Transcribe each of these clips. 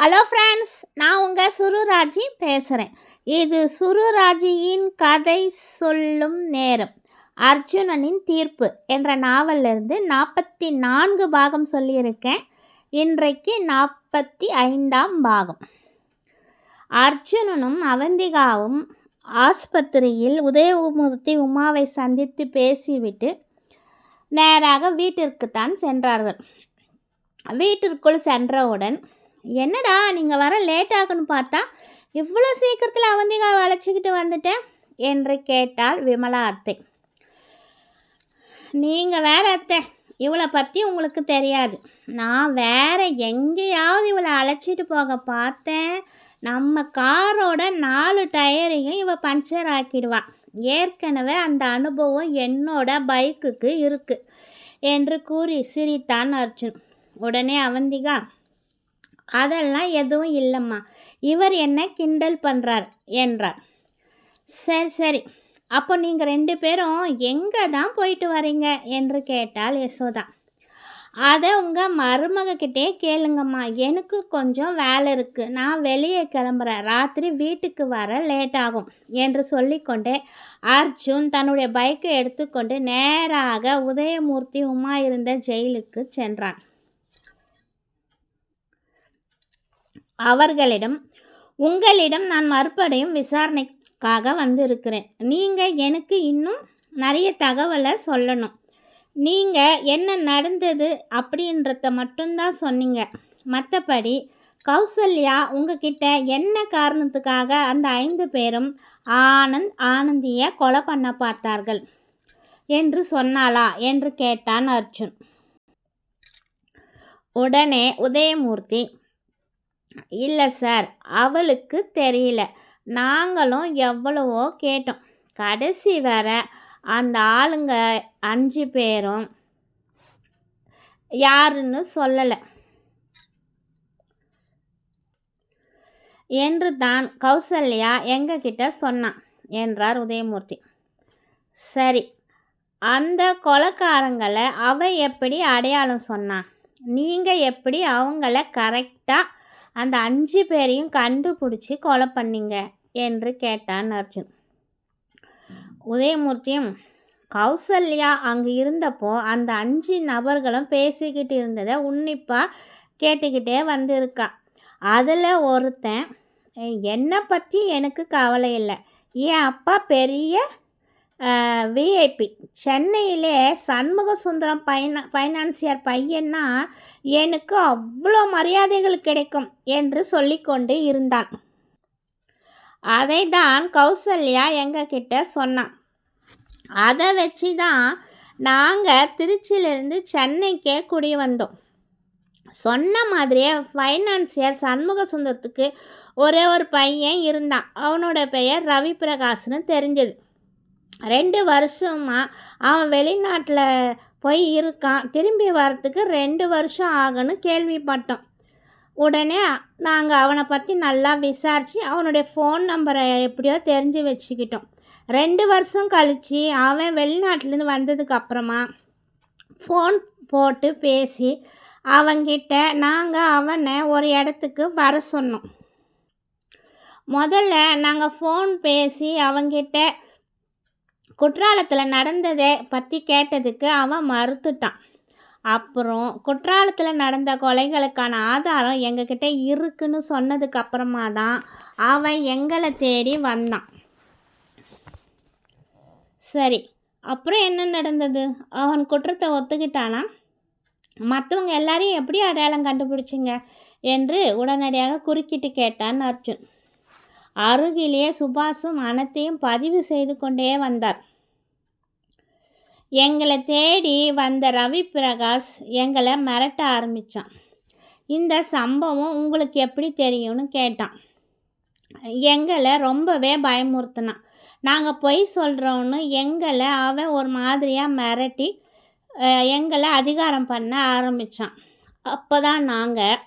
Hello friends நான் உங்கள் சுருராஜி பேசுகிறேன் இது சுருராஜியின் கதை சொல்லும் நேரம். அர்ஜுனனின் தீர்ப்பு என்ற நாவலிருந்து நாற்பத்தி நான்கு பாகம் சொல்லியிருக்கேன். இன்றைக்கு நாற்பத்தி ஐந்தாம் பாகம். அர்ஜுனனும் அவந்திகாவும் ஆஸ்பத்திரியில் உதயமூர்த்தி உமாவை சந்தித்து பேசிவிட்டு நேராக வீட்டிற்குத்தான் சென்றார்கள். வீட்டிற்குள் சென்றவுடன் என்னடா நீங்கள் வர லேட் ஆகுன்னு பார்த்தா இவ்வளோ சீக்கிரத்தில் அவந்திகாவை அழைச்சிக்கிட்டு வந்துட்டேன் என்று கேட்டாள் விமலா அத்தை. நீங்கள் வேற அத்தை இவளை பற்றி உங்களுக்கு தெரியாது. நான் வேற எங்கேயாவது இவளை அழைச்சிட்டு போக பார்த்தேன். நம்ம காரோட நாலு டயரையும் இவள் பஞ்சர் ஆக்கிடுவா. ஏற்கனவே அந்த அனுபவம் என்னோட பைக்குக்கு இருக்குது என்று கூறி சிரித்தான் அர்ஜுன். உடனே அவந்திகா அதெல்லாம் எதுவும் இல்லைம்மா. இவர் என்ன கிண்டல் பண்ணுறார் என்றார். சரி சரி. அப்போ நீங்கள் ரெண்டு பேரும் எங்கே தான் போயிட்டு வரீங்க என்று கேட்டால் யசோதா. அதை உங்கள் மருமகக்கிட்டே கேளுங்கம்மா. எனக்கு கொஞ்சம் வேலை இருக்குது நான் வெளியே கிளம்புறேன். ராத்திரி வீட்டுக்கு வர லேட் ஆகும் என்று சொல்லிக்கொண்டே அர்ஜுன் தன்னுடைய பைக்கை எடுத்துக்கொண்டு நேராக உதயமூர்த்தி உமா இருந்த ஜெயிலுக்கு சென்றான். அவர்களிடம் உங்களிடம் நான் மறுபடியும் விசாரணைக்காக வந்திருக்கிறேன். நீங்கள் எனக்கு இன்னும் நிறைய தகவலை சொல்லணும். நீங்கள் என்ன நடந்தது அப்படின்றத மட்டும்தான் சொன்னீங்க. மற்றபடி கௌசல்யா உங்ககிட்ட என்ன காரணத்துக்காக அந்த ஐந்து பேரும் ஆனந்த் ஆனந்தியை கொலை பண்ண பார்த்தார்கள் என்று சொன்னாளா? என்று கேட்டான் அர்ஜுன். உடனே உதயமூர்த்தி இல்லை சார் அவளுக்கு தெரியல. நாங்களும் எவ்வளவோ கேட்டோம். கடைசி வர அந்த ஆளுங்க அஞ்சு பேரும் யாருன்னு சொல்லலை. என்று தான் கௌசல்யா எங்ககிட்ட சொன்னான் என்றார் உதயமூர்த்தி. சரி அந்த கொலைக்காரங்களை அவ எப்படி அடையாளம் சொன்னான் நீங்கள் எப்படி அவங்கள கரெக்டாக அந்த அஞ்சு பேரையும் கண்டுபிடிச்சி கொலை பண்ணிங்க என்று கேட்டான் அர்ஜுன். உதயமூர்த்தியும் கௌசல்யா அங்கே இருந்தப்போ அந்த அஞ்சு நபர்களும் பேசிக்கிட்டு இருந்ததை உன்னிப்பாக கேட்டுக்கிட்டே வந்திருக்கா. அதில் ஒருத்தன் என்னை பற்றி எனக்கு கவலை இல்லை. என் அப்பா பெரிய விஐபி சென்னையிலே சண்முக சுந்தரம் பைனா ஃபைனான்சியர் பையன்னா எனக்கு அவ்வளோ மரியாதைகள் கிடைக்கும் என்று சொல்லிக்கொண்டு இருந்தான். அதை தான் கௌசல்யா எங்ககிட்ட சொன்னான். அதை வச்சு தான் நாங்கள் திருச்சியிலேருந்து சென்னைக்கே குடி வந்தோம். சொன்ன மாதிரியே ஃபைனான்சியர் சண்முக சுந்தரத்துக்கு ஒரே ஒரு பையன் இருந்தான். அவனோட பெயர் ரவி பிரகாஷ்னு தெரிஞ்சது. ரெண்டு வருஷமாக அவன் வெளிநாட்டில் போய் இருக்கான். திரும்பி வரத்துக்கு ரெண்டு வருஷம் ஆகுன்னு கேள்விப்பட்டோம். உடனே நாங்கள் அவனை பற்றி நல்லா விசாரித்து அவனுடைய ஃபோன் நம்பரை எப்படியோ தெரிஞ்சு வச்சுக்கிட்டோம். ரெண்டு வருஷம் கழித்து அவன் வெளிநாட்டிலேருந்து வந்ததுக்கப்புறமா ஃபோன் போட்டு பேசி அவங்கிட்ட நாங்கள் அவனை ஒரு இடத்துக்கு வர சொன்னோம். முதல்ல நாங்கள் ஃபோன் பேசி அவங்கிட்ட குற்றாலத்தில் நடந்ததை பற்றி கேட்டதுக்கு அவன் மறுத்துட்டான். அப்புறம் குற்றாலத்தில் நடந்த கொலைகளுக்கான ஆதாரம் எங்ககிட்ட இருக்குன்னு சொன்னதுக்கு அப்புறமா தான் அவன் எங்களை தேடி வந்தான். சரி அப்புறம் என்ன நடந்தது? அவன் குற்றத்தை ஒத்துக்கிட்டானா? மற்றவங்க எல்லாரையும் எப்படி அடையாளம் கண்டுபிடிச்சிங்க? என்று உடனடியாக குறுக்கிட்டு கேட்டான் அர்ஜுன். அருகிலேயே சுபாஷும் அனைத்தையும் பதிவு செய்து கொண்டே வந்தார். எங்களை தேடி வந்த ரவி பிரகாஷ் எங்களை மிரட்ட ஆரம்பித்தான் இந்த சம்பவம் உங்களுக்கு எப்படி தெரியும்னு கேட்டான். எங்களை ரொம்பவே பயமுறுத்தினான். நாங்கள் பொய் சொல்கிறோன்னு எங்களை அவன் ஒரு மாதிரியாக மிரட்டி எங்களை அதிகாரம் பண்ண ஆரம்பித்தான் அப்போ தான் நாங்கள்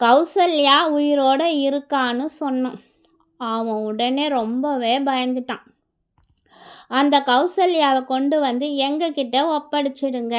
கௌசல்யா உயிரோடு இருக்கான்னு சொன்னோம் அவன் உடனே ரொம்பவே பயந்துட்டான். அந்த கௌசல்யாவை கொண்டு வந்து எங்ககிட்ட ஒப்படைச்சிடுங்க.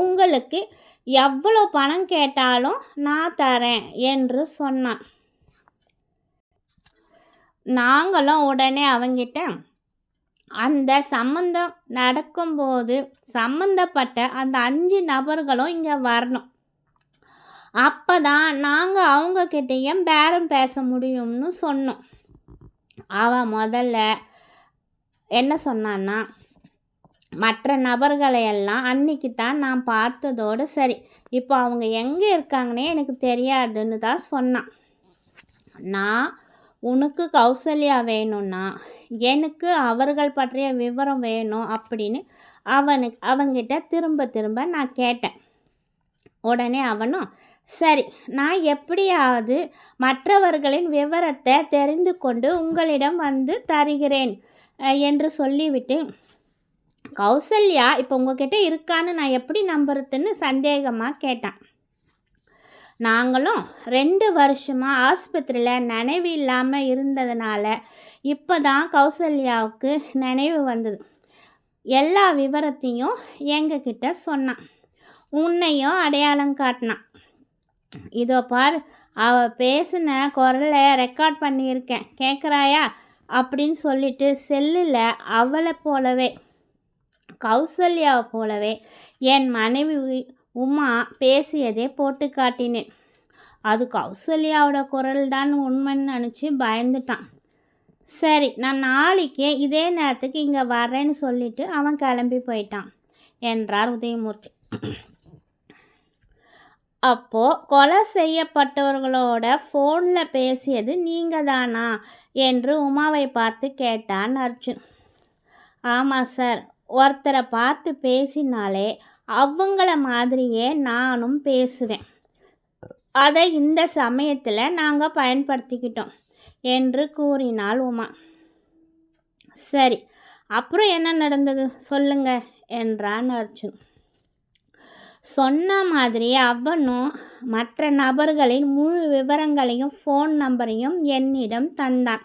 உங்களுக்கு எவ்வளோ பணம் கேட்டாலும் நான் தரேன் என்று சொன்னான். நாங்களும் உடனே அவங்கிட்ட அந்த சம்மந்தம் நடக்கும்போது சம்மந்தப்பட்ட அந்த அஞ்சு நபர்களும் இங்கே வரணும். அப்போ தான் நாங்கள் அவங்கக்கிட்டேயும் பேரம் பேச முடியும்னு சொன்னோம். அவன் முதல்ல என்ன சொன்னான்னா மற்ற நபர்களை எல்லாம் அன்னைக்கு தான் நான் பார்த்ததோடு சரி. இப்போ அவங்க எங்கே இருக்காங்கன்னே எனக்கு தெரியாதுன்னு தான் சொன்னான். நான் உனக்கு கௌசல்யா வேணும்னா எனக்கு அவர்கள் பற்றிய விவரம் வேணும் அப்படின்னு அவனுக்கு அவங்கிட்ட திரும்ப திரும்ப நான் கேட்டேன். உடனே அவனும் சரி நான் எப்படியாவது மற்றவர்களின் விவரத்தை தெரிந்து கொண்டு உங்களிடம் வந்து தருகிறேன் என்று சொல்லிவிட்டு கௌசல்யா இப்போ உங்ககிட்ட இருக்கான்னு நான் எப்படி நம்புறதுன்னு சந்தேகமாக கேட்டான். நாங்களும் ரெண்டு வருஷமாக ஆஸ்பத்திரியில் நினைவு இல்லாமல் இருந்ததுனால இப்போ தான் கௌசல்யாவுக்கு நினைவு வந்தது. எல்லா விவரத்தையும் எங்ககிட்ட சொன்னான். உன்னையும் அடையாளம் காட்டினான். இதோ பார் அவ பேசின குரலை ரெக்கார்ட் பண்ணியிருக்கேன். கேட்குறாயா அப்படின்னு சொல்லிட்டு செல்லில் அவளை போலவே கௌசல்யாவை போலவே என் மனைவி உமா பேசியதே போட்டு காட்டினேன். அது கௌசல்யாவோட குரல் தான் உண்மைன்னு நினச்சி பயந்துட்டான். சரி நான் நாளைக்கே இதே நேரத்துக்கு இங்கே வரேன்னு சொல்லிட்டு அவன் கிளம்பி போயிட்டான் என்றார் உதயமூர்த்தி. அப்போது கொலை செய்யப்பட்டவர்களோட ஃபோனில் பேசியது நீங்கள் தானா என்று உமாவை பார்த்து கேட்டான் அர்ஜுன். ஆமாம் சார் ஒருத்தரை பார்த்து பேசினாலே அவங்கள மாதிரியே நானும் பேசுவேன். அதை இந்த சமயத்தில் நாங்கள் பயன்படுத்திக்கிட்டோம் என்று கூறினாள் உமா. சரி அப்புறம் என்ன நடந்தது? சொல்லுங்க என்றான் அர்ஜுன். சொன்ன மாதிரி அவனும் மற்ற நபர்களின் முழு விவரங்களையும் ஃபோன் நம்பரையும் என்னிடம் தந்தான்.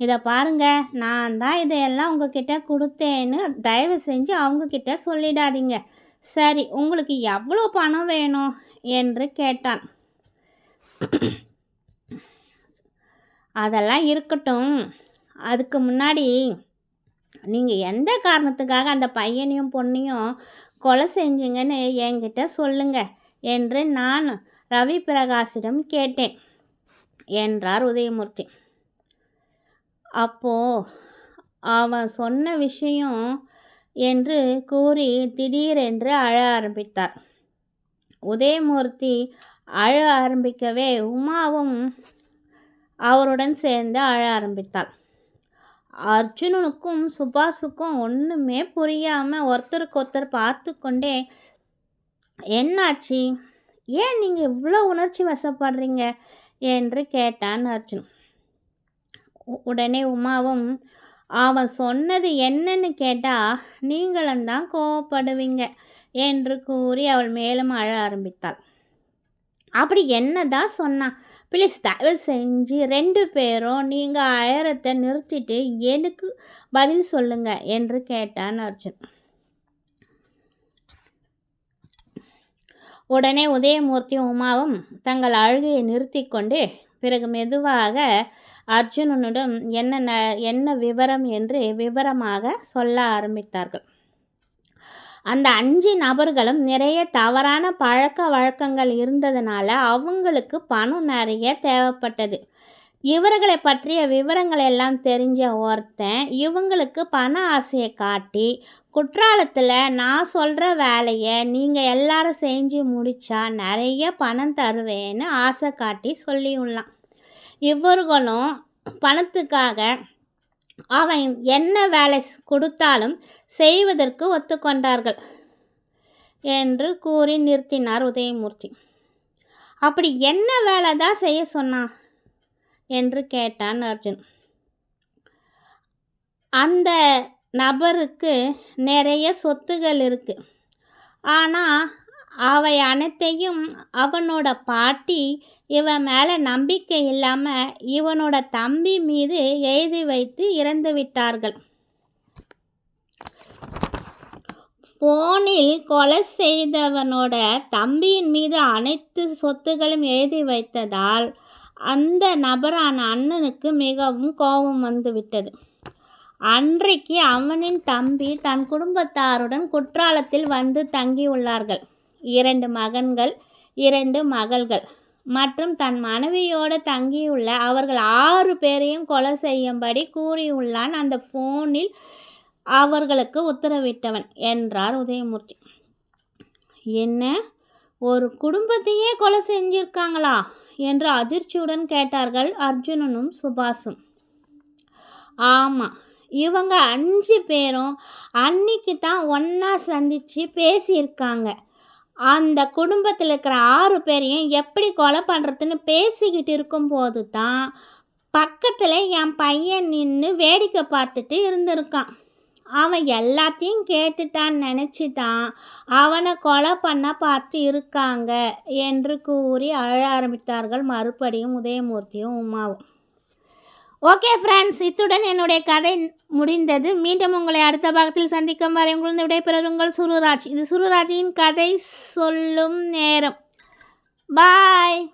இதை பாருங்க நான் தான் இதையெல்லாம் உங்ககிட்ட கொடுத்தேன்னு தயவு செஞ்சு அவங்கக்கிட்ட சொல்லிடாதீங்க. சரி உங்களுக்கு எவ்வளோ பணம் வேணும்? என்று கேட்டான். அதெல்லாம் இருக்கட்டும். அதுக்கு முன்னாடி நீங்கள் எந்த காரணத்துக்காக அந்த பையனையும் பொண்ணையும் கொலை செஞ்சுங்கன்னு என்கிட்ட சொல்லுங்க என்று நான் ரவி பிரகாஷிடம் கேட்டேன் என்றார் உதயமூர்த்தி. அப்போ அவன் சொன்ன விஷயம் என்று கூறி திடீரென்று அழ ஆரம்பித்தார். உதயமூர்த்தி அழ ஆரம்பிக்கவே உமாவும் அவருடன் சேர்ந்து அழ ஆரம்பித்தாள். அர்ஜுனனுக்கும் சுபாஷுக்கும் ஒன்றுமே புரியாமல் ஒருத்தருக்கு ஒருத்தர் பார்த்து கொண்டே என்னாச்சு? ஏன் நீங்கள் இவ்வளோ உணர்ச்சி வசப்படுறீங்க? என்று கேட்டான் அர்ஜுன் உடனே உமாவும் அவன் சொன்னது என்னன்னு கேட்டால் நீங்களும் தான் கோவப்படுவீங்க என்று கூறி அவள் மேலும் அழ ஆரம்பித்தாள். அப்படி என்ன தான் சொன்னான் ப்ளீஸ் தயவு செஞ்சு ரெண்டு பேரும் நீங்கள் ஆயிரத்தை நிறுத்திட்டு எனக்கு பதில் சொல்லுங்க என்று கேட்டான் அர்ஜுன். உடனே உதயமூர்த்தி உமாவும் தங்கள் அழுகையை நிறுத்தி கொண்டு பிறகு மெதுவாக அர்ஜுனனுடன் என்ன என்ன விவரம்? என்று விவரமாக சொல்ல ஆரம்பித்தார்கள். அந்த அஞ்சு நபர்களும் நிறைய தவறான பழக்க வழக்கங்கள் இருந்ததுனால அவங்களுக்கு பணம் நிறைய தேவைப்பட்டது. இவர்களை பற்றிய விவரங்கள் எல்லாம் தெரிஞ்ச ஒருத்தன் இவங்களுக்கு பண ஆசையை காட்டி குற்றாலத்தில் நான் சொல்கிற வேலையை நீங்கள் எல்லாரும் செஞ்சு முடித்தா நிறைய பணம் தருவேன்னு ஆசை காட்டி சொல்லியுள்ளான். இவர்களும் பணத்துக்காக அவன் என்ன வேலை கொடுத்தாலும் செய்வதற்கு ஒத்துக்கொண்டார்கள் என்று கூறி நிறுத்தினார் உதயமூர்த்தி. அப்படி என்ன வேலை தான் செய்ய சொன்னான் என்று கேட்டான் அர்ஜுன். அந்த நபருக்கு நிறைய சொத்துகள் இருக்குது ஆனால் அவை அனைத்தையும் அவனோட பாட்டி இவன் மேலே நம்பிக்கை இல்லாமல் இவனோட தம்பி மீது எழுதி வைத்து இறந்து விட்டார்கள். ஃபோனில் கொலை செய்தவனோட தம்பியின் மீது அனைத்து சொத்துகளும் எழுதி வைத்ததால் அந்த நபரான அண்ணனுக்கு மிகவும் கோபம் வந்துவிட்டது அன்றைக்கு அவனின் தம்பி தன் குடும்பத்தாருடன் குற்றாலத்தில் வந்து தங்கியுள்ளார்கள். இரண்டு மகன்கள் இரண்டு மகள்கள். மற்றும் தன் மனைவியோடு தங்கியுள்ள அவர்கள் ஆறு பேரையும் கொலை செய்யும்படி கூறியுள்ளான். அந்த ஃபோனில் அவர்களுக்கு உத்தரவிட்டவன் என்றார் உதயமூர்த்தி. என்ன? ஒரு குடும்பத்தையே கொலை செஞ்சிருக்காங்களா? என்று அதிர்ச்சியுடன் கேட்டார்கள் அர்ஜுனனும் சுபாஷும். ஆமாம் இவங்க அஞ்சு பேரும் அன்னைக்கு தான் ஒன்றா சந்தித்து பேசியிருக்காங்க. அந்த குடும்பத்தில் இருக்கிற ஆறு பேரையும் எப்படி கொலை பண்ணுறதுன்னு பேசிக்கிட்டு இருக்கும்போது தான் பக்கத்தில் என் பையன் நின்று வேடிக்கை பார்த்துட்டு இருந்திருக்கான். அவன் எல்லாத்தையும் கேட்டுட்டான்னு நினச்சி தான் அவனை கொலை பண்ண பார்த்து இருக்காங்க என்று கூறி அழ ஆரம்பித்தார்கள் மறுபடியும் உதயமூர்த்தியும் உமாவும். ஓகே ஃப்ரெண்ட்ஸ் இத்துடன் என்னுடைய கதை முடிந்தது. மீண்டும் உங்களை அடுத்த பாகத்தில் சந்திக்கும் வரை உங்களது விடைபெறுவது உங்கள் சுருராஜ். இது சுருராஜின் கதை சொல்லும் நேரம். பாய்